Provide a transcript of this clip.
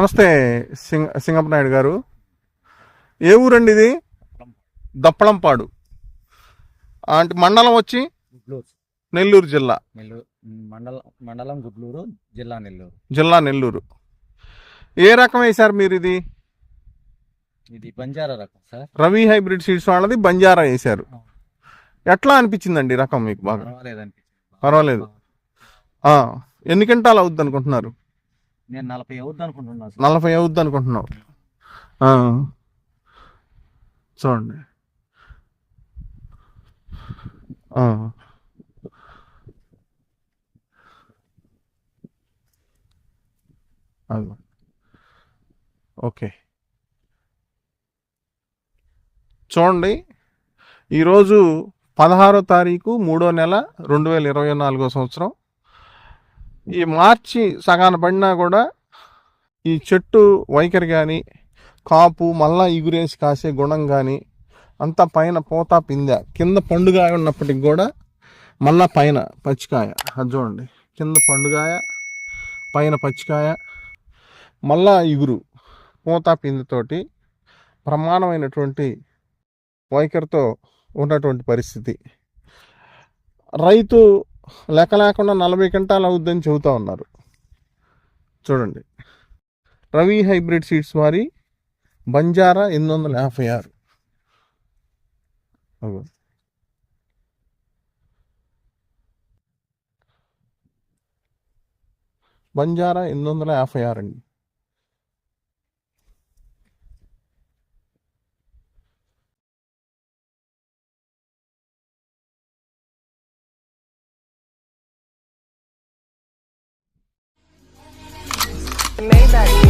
నమస్తే సింగ సింగప్ప నాయుడు గారు. ఏ ఊరండి ఇది? దప్పలంపాడు. అంటే మండలం వచ్చి? నెల్లూరు జిల్లా. మండలం మండలం గుడ్లూరు జిల్లా నెల్లూరు. జిల్లా నెల్లూరు. ఏ రకం వేశారు మీరు ఇది? ఇది బంజారా రకం సార్. రవి హైబ్రిడ్ సీడ్స్ వాళ్ళది బంజారా వేశారు. ఎట్లా అనిపించిందండి రకం మీకు బాగా? పర్వాలేదు. ఎన్ని గంటలు అవుద్ది అనుకుంటున్నారు? నేను నలభై అవుద్ది అనుకుంటున్నాను సార్ నలభై అవుద్ది అనుకుంటున్నావు ఆ. చూడండి ఆ. అదిగో. ఓకే చూడండి ఈరోజు పదహారో తారీఖు మూడో నెల రెండు వేల ఇరవై నాలుగో సంవత్సరం ఈ మార్చి సగాన పడినా కూడా ఈ చెట్టు వైఖరి కానీ కాపు మళ్ళా ఇగురేసి కాసే గుణం కానీ అంతా పైన పోతా పిందె. కింద పండుగాయ ఉన్నప్పటికి కూడా మళ్ళా పైన పచ్చికాయ. అది చూడండి. కింద పండుగాయ పైన పచ్చికాయ మళ్ళా ఇగురు పోతా పిందితోటి ప్రమాణమైనటువంటి వైఖరితో ఉన్నటువంటి పరిస్థితి. రైతు లెక్క లేకుండా నలభై క్వింటాలు అవుద్దని చెబుతూ ఉన్నారు. చూడండి. రవి హైబ్రిడ్ సీడ్స్ వారి బంజారా ఎనిమిది వందల యాభై ఆరు. బంజారా ఎనిమిది వందల యాభై ఆరు అండి. Maybach